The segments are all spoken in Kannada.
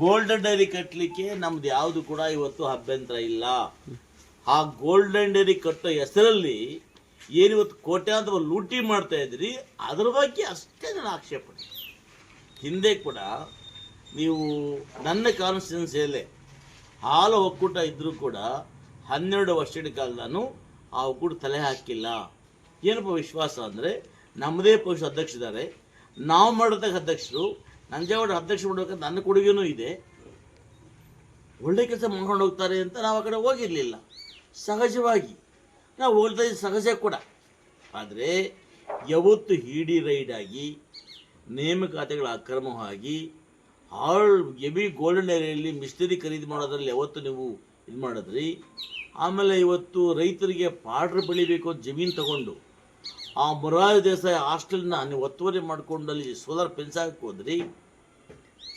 ಗೋಲ್ಡನ್ ಡೈರಿ ಕಟ್ಟಲಿಕ್ಕೆ ನಮ್ದು ಯಾವುದು ಕೂಡ ಇವತ್ತು ಅಭ್ಯಂತರ ಇಲ್ಲ. ಆ ಗೋಲ್ಡನ್ ಡೈರಿ ಕಟ್ಟೋ ಹೆಸರಲ್ಲಿ ಏನಿವತ್ತು ಕೋಟ್ಯಾಂತರ ಲೂಟಿ ಮಾಡ್ತಾ ಇದ್ರಿ, ಅದ್ರ ಬಗ್ಗೆ ಅಷ್ಟೇ ನಾನು ಆಕ್ಷೇಪಣೆ. ಹಿಂದೆ ಕೂಡ ನೀವು ನನ್ನ ಕಾನ್ಸ್ಟಿಟ್ಯೂನ್ಸಿಯಲ್ಲೇ ಹಾಲು ಒಕ್ಕೂಟ ಇದ್ದರೂ ಕೂಡ ಹನ್ನೆರಡು ವರ್ಷದ ಕಾಲ ನಾನು ಆ ಒಕ್ಕೂಟ ತಲೆ ಹಾಕಿಲ್ಲ. ಏನಪ್ಪ ವಿಶ್ವಾಸ ಅಂದರೆ ನಮ್ಮದೇ ಪಕ್ಷ ಅಧ್ಯಕ್ಷರಿದ್ದಾರೆ. ನಾವು ಮಾಡತಕ್ಕ ಅಧ್ಯಕ್ಷರು ನಂಜೇಗೌಡ ಅಧ್ಯಕ್ಷ ಮಾಡಬೇಕಂತ ನನ್ನ ಕೊಡುಗೆನೂ ಇದೆ. ಒಳ್ಳೆ ಕೆಲಸ ಮಾಡ್ಕೊಂಡು ಹೋಗ್ತಾರೆ ಅಂತ ನಾವು ಆ ಕಡೆ ಹೋಗಿರಲಿಲ್ಲ. ಸಹಜವಾಗಿ. ನಾವು ಹೋಗ್ತಾ ಇದ್ದು ಸಹಜ ಕೂಡ. ಆದರೆ ಯಾವತ್ತು ಹಿಡಿ ರೈಡ್ ಆಗಿ, ನೇಮಕಾತಿಗಳ ಅಕ್ರಮವಾಗಿ ಆಳ್ ಎಬಿ ಗೋಲ್ಡನ್ ಏರಿಯಲ್ಲಿ ಮಿಸ್ಟರಿ ಖರೀದಿ ಮಾಡೋದ್ರಲ್ಲಿ ಯಾವತ್ತು ನೀವು ಇದು ಮಾಡಿದ್ರಿ. ಆಮೇಲೆ ಇವತ್ತು ರೈತರಿಗೆ ಪಾಡ್ರ್ ಬೆಳಿಬೇಕು ಜಮೀನು ತಗೊಂಡು ಆ ಮುರಾರಿ ದೇಸಾಯಿ ಹಾಸ್ಟೆಲ್ನ ನೀವು ಒತ್ತುವರಿ ಮಾಡಿಕೊಂಡು ಅಲ್ಲಿ ಸೋಲಾರ್ ಫೆನ್ಸ್ ಹಾಕಿ ಹೋದ್ರಿ?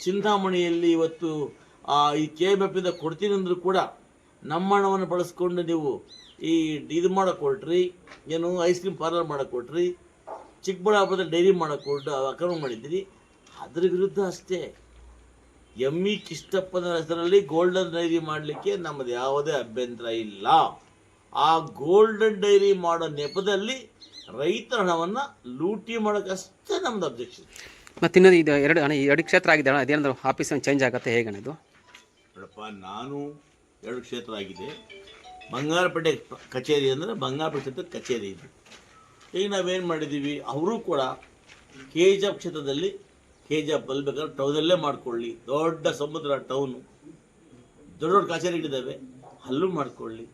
ಚಿಂತಾಮಣಿಯಲ್ಲಿ ಇವತ್ತು ಆ, ಈ ಕೆ ಎಂ ಎಫಿಂದ ಕೊಡ್ತೀನಿ ಅಂದರೂ ಕೂಡ ನಮ್ಮ ಹಣವನ್ನು ಬಳಸ್ಕೊಂಡು ನೀವು ಈ ಇದು ಹೊರಟ್ರಿ ಏನು ಐಸ್ ಕ್ರೀಮ್ ಪಾರ್ಲರ್ ಕೊಟ್ರಿ ಚಿಕ್ಕಬಳ್ಳಾಪುರದಲ್ಲಿ ಡೈರಿ ಮಾಡಕ್ಕೆ ಕೊಟ್ಟು ಅಕ್ರಮ ಮಾಡಿದ್ದೀರಿ ಅದ್ರ ವಿರುದ್ಧ ಅಷ್ಟೇ. ಎಂ ಇ ಕಿಷ್ಟಪ್ಪನ ಹೆಸರಲ್ಲಿ ಗೋಲ್ಡನ್ ಡೈರಿ ಮಾಡಲಿಕ್ಕೆ ನಮ್ಮದು ಯಾವುದೇ ಅಭ್ಯಂತರ ಇಲ್ಲ. ಆ ಗೋಲ್ಡನ್ ಡೈರಿ ಮಾಡೋ ನೆಪದಲ್ಲಿ ರೈತರ ಹಣವನ್ನು ಲೂಟಿ ಮಾಡೋಕ್ಕಷ್ಟೇ ನಮ್ದು ಅಬ್ಜೆಕ್ಷನ್ ಮತ್ತೆ ಇನ್ನೊಂದು ಇದು ಎರಡು ಅಣ್ಣ ಎರಡು ಕ್ಷೇತ್ರ ಆಗಿದೆ ಅಣ್ಣ. ಅದೇನಾದ್ರು ಆಫೀಸ್ ಚೇಂಜ್ ಆಗುತ್ತೆ ಹೇಗೆ ಅಣ್ಣ ಇದು ನೋಡಪ್ಪ ನಾನು ಎರಡು ಕ್ಷೇತ್ರ ಆಗಿದೆ. ಬಂಗಾರಪೇಟೆ ಕಚೇರಿ ಅಂದರೆ ಬಂಗಾರಪೇಟೆ ಕ್ಷೇತ್ರ ಕಚೇರಿ ಇದೆ. ಈಗ ನಾವೇನು ಮಾಡಿದ್ದೀವಿ ಅವರು ಕೂಡ ಕೆ ಜಿ ಎಫ್ ಕ್ಷೇತ್ರದಲ್ಲಿ ಕೆ ಜಿ ಎಫ್ ಬಲ್ಬೇಕಾದ್ರೆ ಟೌನಲ್ಲೇ ಮಾಡ್ಕೊಳ್ಳಿ. ದೊಡ್ಡ ಸಮುದ್ರ ಟೌನು ದೊಡ್ಡ ದೊಡ್ಡ ಕಚೇರಿಗಳಿದ್ದಾವೆ ಅಲ್ಲೂ ಮಾಡ್ಕೊಳ್ಳಿ.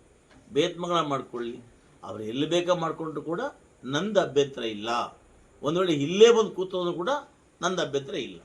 ಬೇತ್ಮಗಳ ಮಾಡ್ಕೊಳ್ಳಿ. ಅವ್ರು ಎಲ್ಲಿ ಬೇಕಾ ಮಾಡಿಕೊಂಡ್ರು ಕೂಡ ನಂದು ಅಭ್ಯಂತರ ಇಲ್ಲ. ಒಂದು ವೇಳೆ ಇಲ್ಲೇ ಬಂದು ಕೂತೋದ್ರು ಕೂಡ ನಂದು ಅಭ್ಯಂತರ ಇಲ್ಲ.